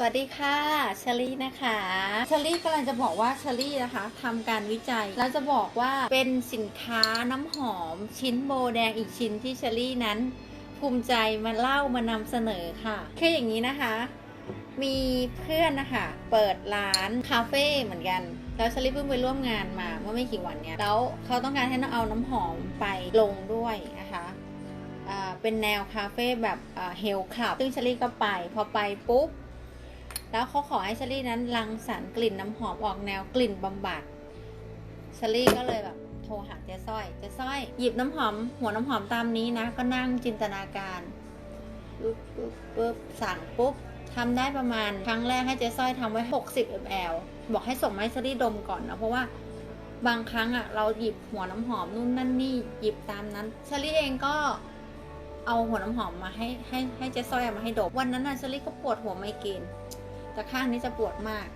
สวัสดีค่ะเชอรี่นะคะเชอรี่กำลังจะบอกว่าเชอรี่นะคะทำการวิจัยแล้วจะบอกว่าเป็นสินค้าน้ำหอมชิ้นโบแดงอีกชิ้นที่เชอรี่นั้น ภูมิใจมาเล่ามานำเสนอค่ะคืออย่างนี้นะคะ มีเพื่อนนะคะเปิดร้านคาเฟ่เหมือนกันแล้วเชอรี่เพิ่งไปร่วมงานมาเมื่อไม่กี่วันเนี้ยแล้วเขาต้องการให้เราเอาน้ำหอมไปลงด้วยนะคะเป็นแนวคาเฟ่แบบเฮลคลับซึ่งเชอรี่ก็ไปพอไปปุ๊บ แล้วเขาขอให้เชอรี่นั้นรังสรรค์กลิ่นน้ำหอมออกแนวกลิ่นบำบัดเชอรี่ก็เลยแบบโทรหาเจ๊สร้อย เจ๊สร้อยหยิบน้ำหอม หัวน้ำหอมตามนี้นะ ก็นั่งจินตนาการปุ๊บปุ๊บปุ๊บสั่งปุ๊บทำได้ประมาณครั้งแรกให้เจ๊สร้อยทำไว้ 60 ml บอกให้ส่งมาให้เชอรี่ดมก่อนนะเพราะว่าบางครั้งอะเราหยิบหัวน้ำหอมนู่นนั่นนี่หยิบตามนั้นเชอรี่เองก็เอาหัวน้ำหอมมาให้ให้ให้เจ๊สร้อยมาให้ดมวันนั้นน่ะเชอรี่ก็ปวดหัวไมเกรน แต่ข้างนี้จะปวดมาก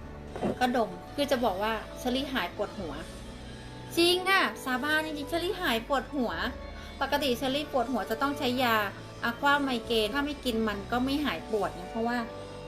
ก็ดมคือจะบอกว่าเชอรี่หายปวดหัว จริงอะสาบานจริงๆเชอรี่หายปวดหัว ปกติเชอรี่ปวดหัวจะต้องใช้ยาอะควาไมเกรนถ้าไม่กินมันก็ไม่หายปวดนะเพราะว่า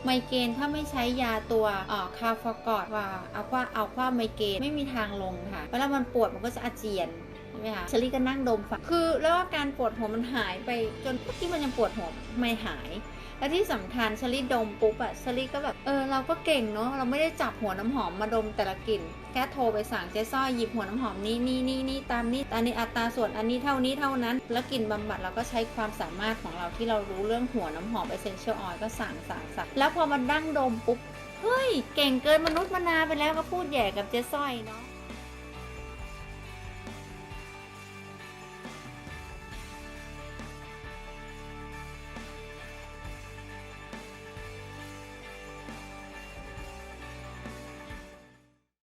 ไมเกรนถ้าไม่ใช้ยาตัวอ่อคาฟากอดว่าอะควาอะควาไมเกรนไม่มีทางลงค่ะเวลามันปวดมันก็จะอาเจียน ช่ไหมคะเชอรี่ก็นั่งดมฟังคือแล้วอาการปวดหัวมันหายไปจนที่มันยังปวดหัวไม่หาย และที่สำคัญเชลี่ดมปุ๊บอะเชลี่ก็แบบเออเราก็เก่งเนาะเราไม่ได้จับหัวน้ำหอมมาดมแต่ละกลิ่นแค่โทรไปสั่งเจ๊ซ้อยหยิบหัวน้ำหอมนี้นี่นี่นี่ตามนี้อันนี้อัตราส่วนอันนี้เท่านี้เท่านั้น แล้วกลิ่นบำบัดเราก็ใช้ความสามารถของเราที่เรารู้เรื่องหัวน้ำหอม essential oil ก็สั่งสั่งสั่งแล้วพอมันดั้งดมปุ๊บเฮ้ยเก่งเกินมนุษย์มนาไปแล้วก็พูดแย่กับเจ๊ซ้อยเนาะ